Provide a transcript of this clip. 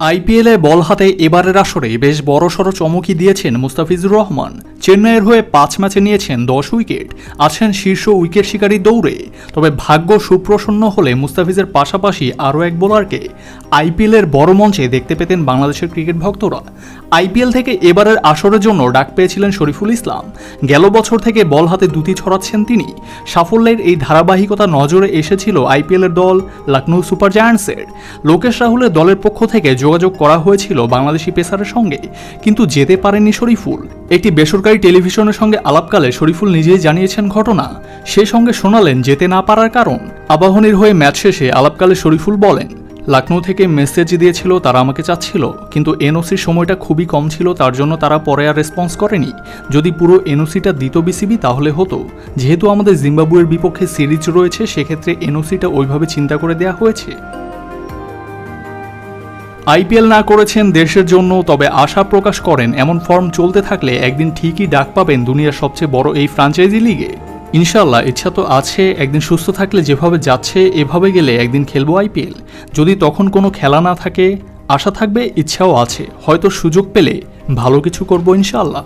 আইপিএলে বল হাতে এবারের আসরে বেশ বড়সড় চমকি দিয়েছেন মুস্তাফিজুর রহমান। চেন্নাইয়ের হয়ে পাঁচ ম্যাচে নিয়েছেন দশ উইকেট, আছেন শীর্ষ উইকেট শিকারী দৌড়ে। তবে ভাগ্য সুপ্রসন্ন হলে মুস্তাফিজের পাশাপাশি আরও এক বোলারকে আইপিএলের বড় মঞ্চে দেখতে পেতেন বাংলাদেশের ক্রিকেট ভক্তরা। আইপিএল থেকে এবারের আসরের জন্য ডাক পেয়েছিলেন শরীফুল ইসলাম। গেল বছর থেকে বল হাতে দুটি ছড়াচ্ছেন তিনি। সাফল্যের এই ধারাবাহিকতা নজরে এসেছিল আইপিএলের দল লখনৌ সুপার জায়ান্টসের। লোকেশ রাহুলের দলের পক্ষ থেকে যোগাযোগ করা হয়েছিল বাংলাদেশি পেসারের সঙ্গে, কিন্তু যেতে পারেননি শরীফুল। একটি বেসরকারি টেলিভিশনের সঙ্গে আলাপকালে শরীফুল নিজেই জানিয়েছেন ঘটনা। সে সঙ্গে শোনালেন যেতে না পারার কারণ। আবাহনীর হয়ে ম্যাচ শেষে আলাপকালে শরীফুল বলেন, লখনৌ থেকে মেসেজ দিয়েছিল, তারা আমাকে চাচ্ছিল। কিন্তু এনওসির সময়টা খুবই কম ছিল, তার জন্য তারা পরে আর রেসপন্স করেনি। যদি পুরো এনওসিটা দিত বিসিবি, তাহলে হতো। যেহেতু আমাদের জিম্বাবুয়ের বিপক্ষে সিরিজ রয়েছে, সেক্ষেত্রে এনওসিটা ওইভাবে চিন্তা করে দেওয়া হয়েছে। আইপিএল না করেছেন দেশের জন্য, তবে আশা প্রকাশ করেন এমন ফর্ম চলতে থাকলে একদিন ঠিকই ডাক পাবেন দুনিয়ার সবচেয়ে বড় এই ফ্রাঞ্চাইজি লিগে। ইনশাল্লাহ ইচ্ছা তো আছে একদিন সুস্থ থাকলে যেভাবে যাচ্ছে, এভাবে গেলে একদিন খেলব আইপিএল। যদি তখন কোনো খেলা না থাকে, আশা থাকবে, ইচ্ছাও আছে। হয়তো সুযোগ পেলে ভালো কিছু করব ইনশাল্লাহ